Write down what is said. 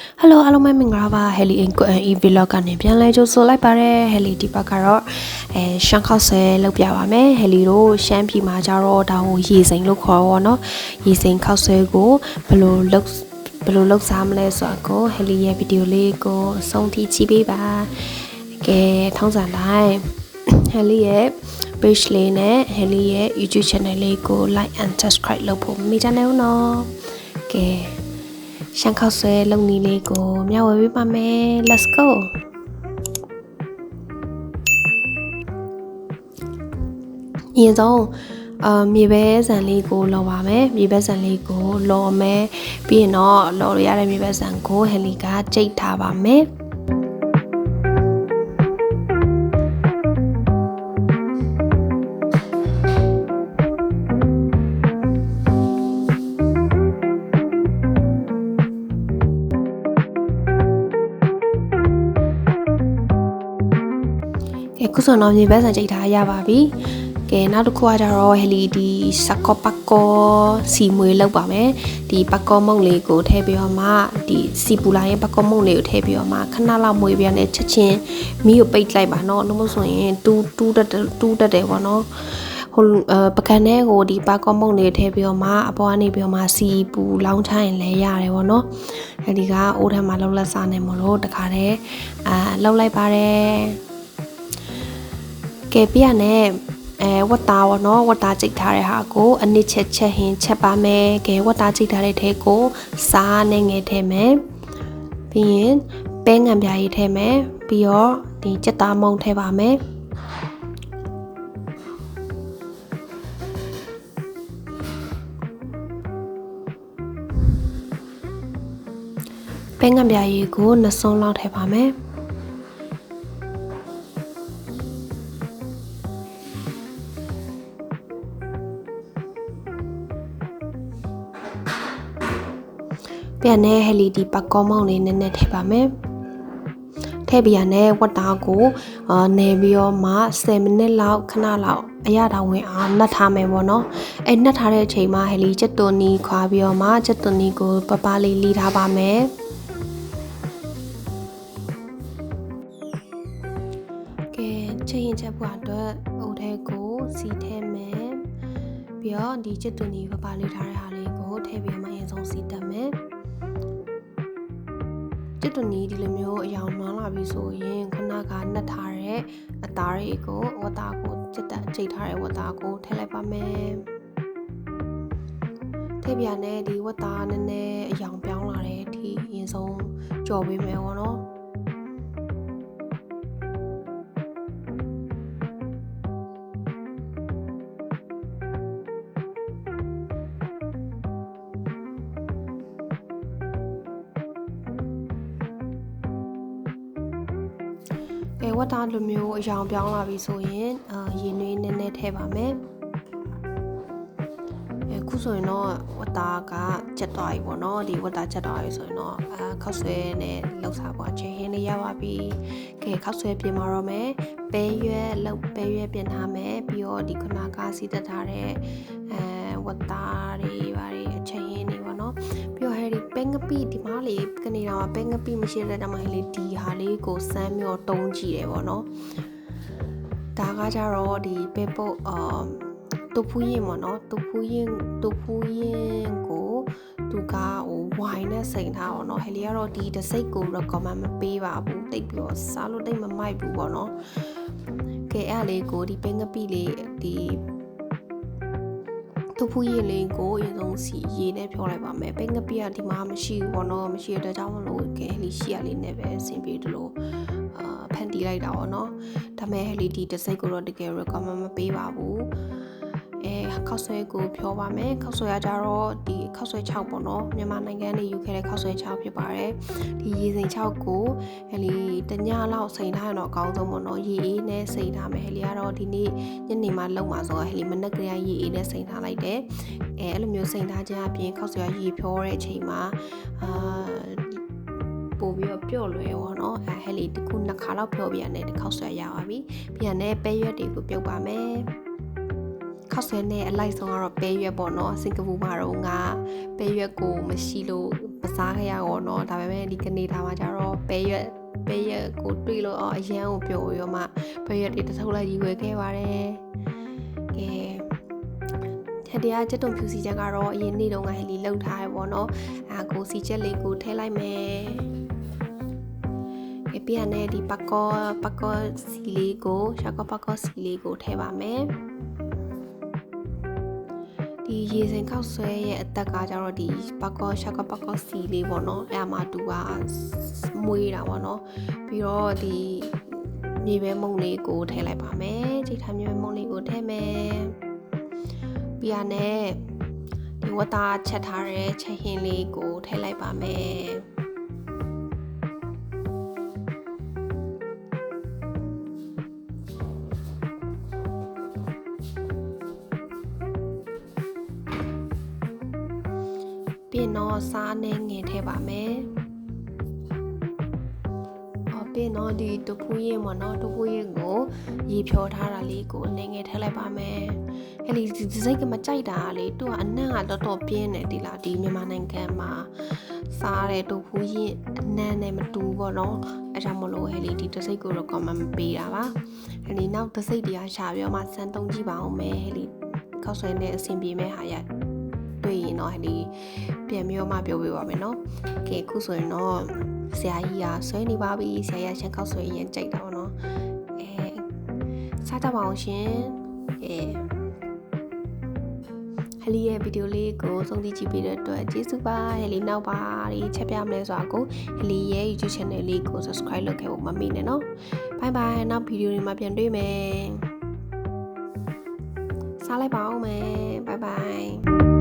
။ Hello အားလုံးပဲမင်္ဂလာပါ Helly and Go and E Vlog ကနေပြန်လဲကြိုဆိုလိုက်ပါရစေ။ Helly ဒီဘက်ကတော့အဲရှမ်းခောက်ဆဲလောက်ပြပါမယ်။ Helly တို့ရှမ်းပြည်မှာကြတော့ဒါဟိုရေစိမ်လို့ခေါ်ပါတော့။ရေစိမ်ခောက်ဆဲကိုဘယ်လိုလုပ်ဘယ်လိုလုပ်စားမလဲဆိုတာကို Helly ရဲ့ဗီဒီယိုလေးကိုအဆုံးထိကြည့်ပေးပါ။ကဲထောင်းစံတိုင်း Helly ရဲ့ page လေးနဲ့ Helly ရဲ့ YouTube channel လေးကို like and subscribe လုပ်ဖို့မမေ့ကြနဲ့ဦးနော်။ကဲ ရှမ်းခောက်ဆွဲလုံနီလေးကိုမျှဝေပေးပါမယ် let's go အရင်ဆုံးအာမြေပဲဆန်လေးကိုလော်ပါမယ်မြေပဲဆန်လေးကိုလော်မယ်ပြီးရင်တော့လော်ရရတဲ့မြေပဲဆန်ကိုဟယ်လီကကြိတ်ထားပါမယ် ခုဆိုတော့မြေပဲဆန်ကြိတ်ထားရပါပြီကဲနောက်တစ်ခုကကြတော့ဟယ်လီဒီစကောပကောစီမွေလောက်ပါမယ်ဒီပကောမုံလေးကိုထည့်ပြီးတော့မှဒီစီပူလာရဲ့ပကောမုံလေးကိုထည့်ပြီးတော့မှခဏလောက်မွေပြနဲ့ချက်ချင်းမီးကိုပိတ်လိုက်ပါနော်လို့မဟုတ်ဆိုရင်တူးတူးတက်တူးတက်တယ်ပေါ့နော်ဟိုပကံထဲကိုဒီပါကောမုံလေးထည့်ပြီးတော့မှအပေါ်ကနေပြီးတော့မှစီပူလောင်းချရင်လည်းရတယ်ပေါ့နော်အဲဒီကအိုးထဲမှာလောက်လက်စားနေမလို့တခါတည်းအာလောက်လိုက်ပါတယ် ကဲပြရနဲ့အဲဝတ်သားပေါ့နော်ဝတ်သားကြိတ်ထားတဲ့ဟာကိုအနစ်ချက်ချက်ဟင်းချက်ပါမယ်ကဲဝတ်သားကြိတ်ထားတဲ့ထဲကိုစားနဲ့ငယ်ထဲမယ်ပြီးရင်ပဲငံပြားရေးထဲမယ်ပြီးတော့ဒီကြက်သားမုံထဲပါမယ်ပဲငံပြားရေးကိုနှစ်စုံလောက်ထဲပါမယ် ပြန်နဲ့ဟယ်လီဒီပကောမောင်းလေးနည်းနည်းထည့်ပါမယ်ထည့်ပြီးရနဲ့ဝတ်သားကိုအာနေပြီးတော့မှ10မိနစ်လောက်ခဏလောက်အရတာဝင်အောင်နှက်ထားမယ်ပေါ့နော်အဲနှက်ထားတဲ့အချိန်မှာဟယ်လီချက်သွန်နီခွာပြီးတော့မှချက်သွန်နီကိုပပလေးလီထားပါမယ်ကဲချက်ရင်ချက်ဖို့အတွက်အုတ်ထဲကိုစီထဲမယ်ပြီးတော့ဒီချက်သွန်နီပပလေးထားတဲ့ဟာလေးကိုထည့်ပြီးမှအရင်ဆုံးစီတက်မယ် ကျစ်တူနီဒီလိုမျိုးအယောင်နွမ်းလာပြီဆိုရင်ခုနကနှက်ထားတဲ့အသားတွေကိုဝတ်သားကိုကျစ်တက်ကြိတ်ထားတဲ့ဝတ်သားကိုထည့်လိုက်ပါမယ်ထည့်ပြနဲ့ဒီဝတ်သားနည်းနည်းအယောင်ပြောင်းလာတဲ့အထိအရင်ဆုံးကြော်ပေးမယ်ပေါ့နော် ကဲဝတ်သားလိုမျိုးအယောင်ပြောင်းလာပြီဆိုရင်အာရေနွေးနည်းနည်းထည့်ပါမယ်အခုဆိုရင်တော့ဝတ်သားကချက်သွားပြီပေါ့နော်ဒီဝတ်သားချက်သွားပြီဆိုရင်တော့အာခောက်ဆွဲနဲ့လောက်စားပွားချင်းဟင်းလေးရပါပြီကဲခောက်ဆွဲပြင်มาတော့မယ်ပဲရွက်လောက်ပဲရွက်ပြင်ထားမယ်ပြီးတော့ဒီခုနကစီးတက်ထားတဲ့အဲဝတ်သားတွေပါတွေအ ပဲငပိဒီမားလေးကနေတော့ပဲငပိမရှိတဲ့တမဟဲလေးဒီဟာလေးကိုစမ်းမြော့တုံးကြည့်တယ်ပေါ့နော်ဒါကကြတော့ဒီပဲပုတ်အာတူဖူးရင်ပေါ့နော်တူဖူးရင်တူဖူးရင်ကိုသူကဟိုဝိုင်းနဲ့စိန်ထားပေါ့နော်ဟဲလီကတော့ဒီတစိတ်ကို recommend မပေးပါဘူးတိတ်ပြီးတော့စားလို့တိတ်မမိုက်ဘူးပေါ့နော်ကဲအဲ့လေးကိုဒီပင်ကပိလေးဒီ တူဖူးရင်လေးကိုအရင်ဆုံးစီရေနဲ့ဖြောလိုက်ပါမယ်ပင်ကပိကဒီမှာမရှိဘူးပေါ့နော်မရှိတဲ့ကြောင့်မလို့ကဲလီရှိရလေးနဲ့ပဲအဆင်ပြေတယ်လို့အာဖန်တီးလိုက်တာပေါ့နော်ဒါပေမဲ့ဟဲလီဒီတစိတ်ကိုတော့တကယ် recommend မပေးပါဘူး အဲခောက်ဆွဲကိုဖြောပါမယ်ခောက်ဆွဲကကြတော့ဒီခောက်ဆွဲ6ပေါ့နော်မြန်မာနိုင်ငံနေယူခဲ့တဲ့ခောက်ဆွဲ6ဖြစ်ပါတယ်ဒီရေစိန်6ကိုဟဲလီတညလောက်စိန်ထားရင်တော့အကောင်းဆုံးပေါ့နော်ရေအေးနဲ့စိန်ထားမယ်ဟဲလီကတော့ဒီနေ့ညနေမှလုံမှာဆိုတော့ဟဲလီမနက်ကလေးရေအေးနဲ့စိန်ထားလိုက်တယ်အဲအဲ့လိုမျိုးစိန်ထားခြင်းအပြင်ခောက်ဆွဲရေဖြောတဲ့အချိန်မှာအာပို့ပြီးတော့ပျော့လွယ်ပေါ့နော်အဲဟဲလီတခုနှစ်ခါလောက်ဖြောပြရတယ်တစ်ခေါက်ဆွဲရပါပြီပြန်နဲ့ပဲရွက်တွေကိုပြုတ်ပါမယ် ခောက်ဆယ်နဲ့အလိုက်ဆုံးကတော့ပဲရွက်ပေါ့နော်စင်ကာပူမှာတော့ငါပဲရွက်ကိုမရှိလို့မစားခဲ့ရတော့နော်ဒါပေမဲ့ဒီကနေဒါမှာကျတော့ပဲရွက်ပဲရွက်ကိုတွေးလို့အော်အရန်ကိုပျော်ရောမှပဲရွက်တွေတစ်ထုပ်လိုက်ကြီးဝယ်ခဲ့ပါတယ်ကဲထက်တရားချက်တုံဖြူစီချက်ကတော့အရင်နေ့တုန်းကဟယ်လီလောက်ထားရပေါ့နော်အာကိုစီချက်လေးကိုထည့်လိုက်မယ်အပြည့်နဲ့ဒီပကောပကောစီလေးကိုရှာကောပကောစီလေးကိုထည့်ပါမယ် ဒီရေစင်ခောက်ဆွဲရဲ့အသက်ကကျတော့ဒီပကောရှာကောပကောစီလေးပေါ့နော်အဲ့အမှာတူကမွေးတာပေါ့နော်ပြီးတော့ဒီမြေပဲမုံလေးကိုထည့်လိုက်ပါမယ်ချိတ်ထားမြေပဲမုံလေးကိုထည့်မယ်ပြီးရနဲ့ဒီဝတ်သားချက်ထားတဲ့ချက်ဟင်းလေးကိုထည့်လိုက်ပါမယ် ရင်တော့စားနဲ့ငင်ထည့်ပါမယ်အော်ပြီးရင်တော့ဒီတပူးရင်ပေါ့နော်တပူးရင်ကိုရေဖြောထားတာလေးကိုအနေငယ်ထည့်လိုက်ပါမယ်အဲ့ဒီဒီစိတ်ကမကြိုက်တာလေသူကအနံ့ကတော်တော်ပြင်းတယ်ဒီလားဒီမြန်မာနိုင်ငံမှာစားတဲ့တပူးရင်အနံ့နဲ့မတူပေါ့နော်အဲ့ဒါမလို့ဟဲ့လေဒီတစိတ်ကိုတော့ comment မပေးတာပါအဲ့ဒီနောက်တစိတ်တရားရှာပြီးတော့မှစမ်းသုံးကြည့်ပါအောင်မယ်ဟဲ့လေခောက်ဆွဲနေအဆင်ပြေမဲ့ဟာရတွေ့ ရင်တော့ဟဲ့လေပြန်ပြီးတော့မှပြောပေးပါမယ်နော်။ကဲအခုဆိုရင်တော့ဆရာကြီးကဆွဲနေပါပြီဆရာကြီးရှန်ခောက်ဆွဲရင်ကြိုက်တာပေါ့နော်။အဲစားကြပါအောင်ရှင်။အဲဟလီရဲ့ဗီဒီယိုလေးကိုဆုံးဖြတ်ကြည့်ပေးတဲ့အတွက်ကျေးဇူးပါဟလီနောက်ပါဒီချက်ပြမလဲဆိုတာကိုဟလီရဲ့ YouTube channel လေးကို subscribe လုပ်ခဲ့ဖို့မမေ့နဲ့နော်။ bye bye နောက်ဗီဒီယိုတွေမှာပြန်တွေ့မယ်။စားလိုက်ပါအောင်မယ် bye bye